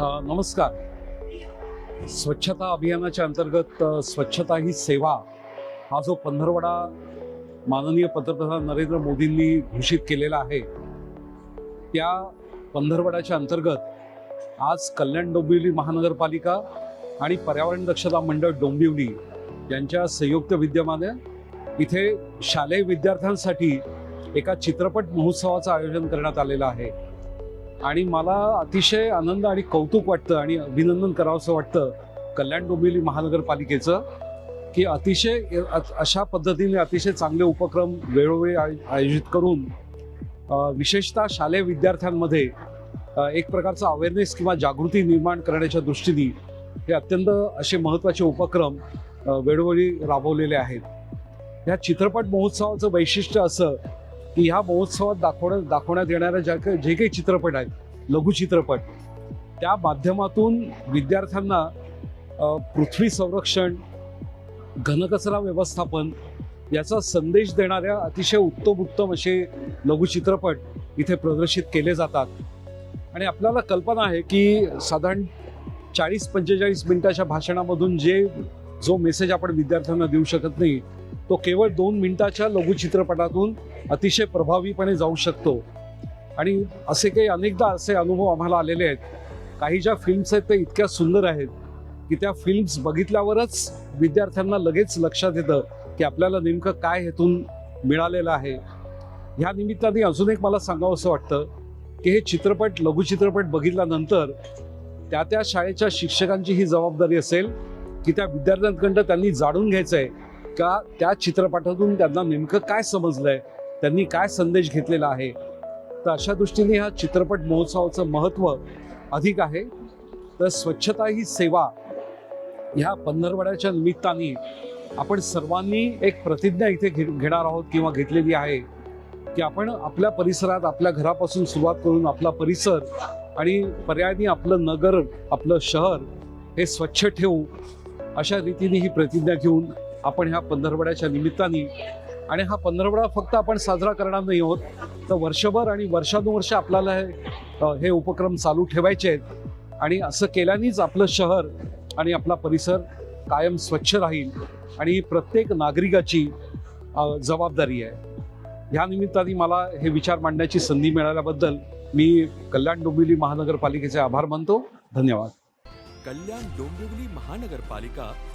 नमस्कार. स्वच्छता अभियानाच्या अंतर्गत स्वच्छता ही सेवा हा जो पंधरवडा माननीय पंतप्रधान नरेंद्र मोदींनी घोषित केलेला आहे त्या पंधरवड्याच्या अंतर्गत आज कल्याण डोंबिवली महानगरपालिका आणि पर्यावरण दक्षता मंडळ डोंबिवली यांच्या संयुक्त विद्यमाने इथे शालेय विद्यार्थ्यांसाठी एका चित्रपट महोत्सवाचं आयोजन करण्यात आलेलं आहे. आणि मला अतिशय आनंद आणि कौतुक वाटतं आणि अभिनंदन करावंसं वाटतं कल्याण डोंबिवली महानगरपालिकेचं की अतिशय अशा पद्धतीने अतिशय चांगले उपक्रम वेळोवेळी आय- आयोजित करून विशेषतः शालेय विद्यार्थ्यांमध्ये एक प्रकारचा अवेअरनेस किंवा जागृती निर्माण करण्याच्या दृष्टीने हे अत्यंत असे महत्त्वाचे उपक्रम वेळोवेळी राबवलेले आहेत. ह्या चित्रपट महोत्सवाचं वैशिष्ट्य असं की ह्या महोत्सवात दाखवण्या दाखवण्यात येणाऱ्या ज्या काही जे काही चित्रपट आहेत लघुचित्रपट त्या माध्यमातून विद्यार्थ्यांना पृथ्वी संरक्षण घनकचरा व्यवस्थापन याचा संदेश देणाऱ्या अतिशय उत्तम उत्तम असे लघुचित्रपट इथे प्रदर्शित केले जातात. आणि आपल्याला कल्पना आहे की साधारण चाळीस पंचेचाळीस मिनिटाच्या भाषणामधून जे जो मेसेज आपण विद्यार्थ्यांना देऊ शकत नाही तो केवळ दोन मिनिटाच्या लघुचित्रपटातून अतिशय प्रभावीपणे जाऊ शकतो. आणि असे काही अनेकदा असे अनुभव आम्हाला आलेले आहेत. काही ज्या फिल्म्स आहेत त्या इतक्या सुंदर आहेत की त्या फिल्म्स बघितल्यावरच विद्यार्थ्यांना लगेच लक्षात येतं की आपल्याला नेमकं काय हेतून मिळालेलं आहे. ह्या निमित्ताने अजून एक मला सांगावं असं वाटतं की हे चित्रपट लघुचित्रपट बघितल्यानंतर त्या त्या शाळेच्या शिक्षकांची ही जबाबदारी असेल की त्या विद्यार्थ्यांकडं त्यांनी जाणून घ्यायचं आहे का त्या चित्रपटातून त्यांना नेमकं काय समजलंय? त्यांनी काय संदेश घेतलेला आहे? तर अशा दृष्टीने हा चित्रपट महोत्सवाचं महत्त्व अधिक आहे. तर स्वच्छता ही सेवा ह्या पंधरवड्याच्या निमित्ताने आपण सर्वांनी एक प्रतिज्ञा इथे घे घेणार आहोत किंवा घेतलेली आहे की आपण आपल्या परिसरात आपल्या घरापासून सुरुवात करून आपला परिसर आणि पर्यायाने आपलं नगर आपलं शहर हे स्वच्छ ठेवू अशा रीतीने ही प्रतिज्ञा घेऊन आपण ह्या पंधरवड्याच्या निमित्ताने आणि हा पंधरवडा फक्त आपण साजरा करणार नाही आहोत. तर वर्षभर आणि वर्षानुवर्ष आपल्याला हे हे उपक्रम चालू ठेवायचे आहेत. आणि असं केल्यानेच आपलं शहर आणि आपला परिसर कायम स्वच्छ राहील आणि ही प्रत्येक नागरिकाची जबाबदारी आहे. ह्या निमित्ताने मला हे विचार मांडण्याची संधी मिळाल्याबद्दल मी कल्याण डोंबिवली महानगरपालिकेचे आभार मानतो. धन्यवाद. कल्याण डोंबिवली महानगरपालिका